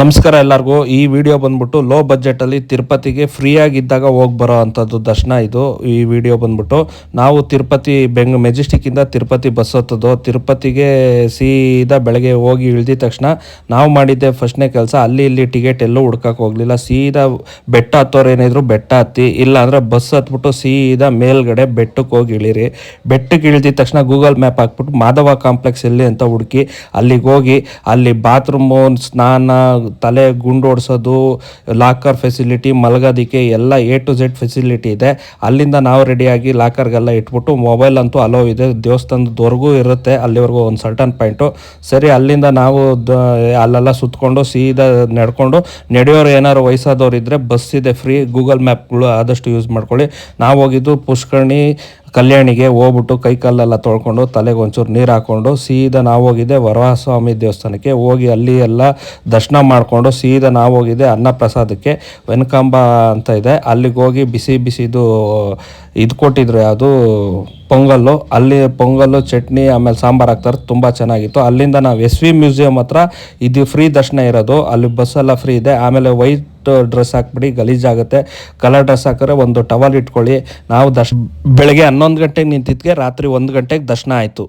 ನಮಸ್ಕಾರ ಎಲ್ಲರಿಗೂ. ಈ ವಿಡಿಯೋ ಬಂದ್ಬಿಟ್ಟು ಲೋ ಬಜೆಟಲ್ಲಿ ತಿರುಪತಿಗೆ ಫ್ರೀಯಾಗಿದ್ದಾಗ ಹೋಗಿ ಬರೋ ಅಂಥದ್ದು ದರ್ಶನ ಇದು. ಈ ವಿಡಿಯೋ ಬಂದ್ಬಿಟ್ಟು ನಾವು ತಿರುಪತಿ, ಬೆಂಗ್ ಮೆಜೆಸ್ಟಿಕ್ಕಿಂದ ತಿರುಪತಿ ಬಸ್ ಹತ್ತೋದು. ತಿರುಪತಿಗೆ ಸೀದಾ ಬೆಳಗ್ಗೆ ಹೋಗಿ ಇಳಿದ ತಕ್ಷಣ ನಾವು ಮಾಡಿದ್ದೆ ಫಸ್ಟ್ನೇ ಕೆಲಸ. ಅಲ್ಲಿ ಇಲ್ಲಿ ಟಿಕೆಟ್ ಎಲ್ಲೂ ಹುಡ್ಕಕ್ಕೆ ಹೋಗಲಿಲ್ಲ. ಸೀದಾ ಬೆಟ್ಟ ಹತ್ತೋರು ಏನಿದ್ರು ಬೆಟ್ಟ ಹತ್ತಿ ಇಲ್ಲ ಅಂದರೆ ಬಸ್ ಹತ್ಬಿಟ್ಟು ಸೀದಾ ಮೇಲ್ಗಡೆ ಬೆಟ್ಟಕ್ಕೆ ಹೋಗಿ ಇಳಿರಿ. ಬೆಟ್ಟಕ್ಕೆ ಇಳಿದ ತಕ್ಷಣ ಗೂಗಲ್ ಮ್ಯಾಪ್ ಹಾಕ್ಬಿಟ್ಟು ಮಾಧವ ಕಾಂಪ್ಲೆಕ್ಸ್ ಎಲ್ಲಿ ಅಂತ ಹುಡುಕಿ ಅಲ್ಲಿಗೆ ಹೋಗಿ, ಅಲ್ಲಿ ಬಾತ್ರೂಮು ಸ್ನಾನ ತಲೆ ಗುಂಡು ಹೊಡ್ಸೋದು ಲಾಕರ್ ಫೆಸಿಲಿಟಿ ಮಲಗೋದಕ್ಕೆ ಎಲ್ಲ ಎ ಟು ಝೆಡ್ ಫೆಸಿಲಿಟಿ ಇದೆ. ಅಲ್ಲಿಂದ ನಾವು ರೆಡಿಯಾಗಿ ಲಾಕರ್ಗೆಲ್ಲ ಇಟ್ಬಿಟ್ಟು ಮೊಬೈಲ್ ಅಂತೂ ಅಲೋ ಇದೆ. ದೇವಸ್ಥಾನದವರೆಗೂ ಇರುತ್ತೆ, ಅಲ್ಲಿವರೆಗೂ ಒಂದು ಸರ್ಟನ್ ಪಾಯಿಂಟು ಸರಿ, ಅಲ್ಲಿಂದ ನಾವು ಅಲ್ಲೆಲ್ಲ ಸುತ್ತಕೊಂಡು ಸೀದಾ ನಡ್ಕೊಂಡು ನಡೆಯೋರು ಏನಾದ್ರು ವಯಸ್ಸಾದವ್ರು ಇದ್ದರೆ ಬಸ್ ಇದೆ ಫ್ರೀ ಗೂಗಲ್ ಮ್ಯಾಪ್ಗಳು ಆದಷ್ಟು ಯೂಸ್ ಮಾಡ್ಕೊಳ್ಳಿ. ನಾವು ಹೋಗಿದ್ದು ಪುಷ್ಕರ್ಣಿ ಕಲ್ಯಾಣಿಗೆ ಹೋಗ್ಬಿಟ್ಟು ಕೈ ಕಲ್ಲೆಲ್ಲ ತೊಳ್ಕೊಂಡು ತಲೆಗೆ ಒಂಚೂರು ನೀರು ಹಾಕ್ಕೊಂಡು ಸೀದಾ ನಾವು ಹೋಗಿದ್ದೆ ವರಹಸ್ವಾಮಿ ದೇವಸ್ಥಾನಕ್ಕೆ ಹೋಗಿ ಅಲ್ಲಿ ಎಲ್ಲ ದರ್ಶನ ಮಾಡಿಕೊಂಡು ಸೀದಾ ನಾವು ಹೋಗಿದ್ದೆ ಅನ್ನಪ್ರಸಾದಕ್ಕೆ. ವೆನ್ಕಂಬ ಅಂತ ಇದೆ. ಅಲ್ಲಿಗೆ ಹೋಗಿ ಬಿಸಿ ಬಿಸಿದು ಇದು ಕೊಟ್ಟಿದ್ರು ಯಾವುದು? ಪೊಂಗಲ್ಲು. ಅಲ್ಲಿ ಪೊಂಗಲ್ಲು, ಚಟ್ನಿ, ಆಮೇಲೆ ಸಾಂಬಾರು ಹಾಕ್ತಾರೆ. ತುಂಬ ಚೆನ್ನಾಗಿತ್ತು. ಅಲ್ಲಿಂದ ನಾವು ಎಸ್ ವಿ ಮ್ಯೂಸಿಯಂ ಹತ್ರ ಇದು ಫ್ರೀ ದರ್ಶನ ಇರೋದು. ಅಲ್ಲಿ ಬಸ್ಸೆಲ್ಲ ಫ್ರೀ ಇದೆ. ಆಮೇಲೆ ವೈಟ್ ಡ್ರೆಸ್ ಹಾಕ್ಬಿಡಿ ಗಲೀಜಾಗುತ್ತೆ ಕಲರ್ ಡ್ರೆಸ್ ಹಾಕಿದ್ರೆ ಒಂದು ಟವಲ್ ಇಟ್ಕೊಳ್ಳಿ. ನಾವು ದರ್ಶ ಬೆಳಗ್ಗೆ ಹನ್ನೊಂದು ಗಂಟೆಗೆ ನಿಂತಿದ್ಗೆ ರಾತ್ರಿ ಒಂದು ಗಂಟೆಗೆ ದರ್ಶನ ಆಯಿತು.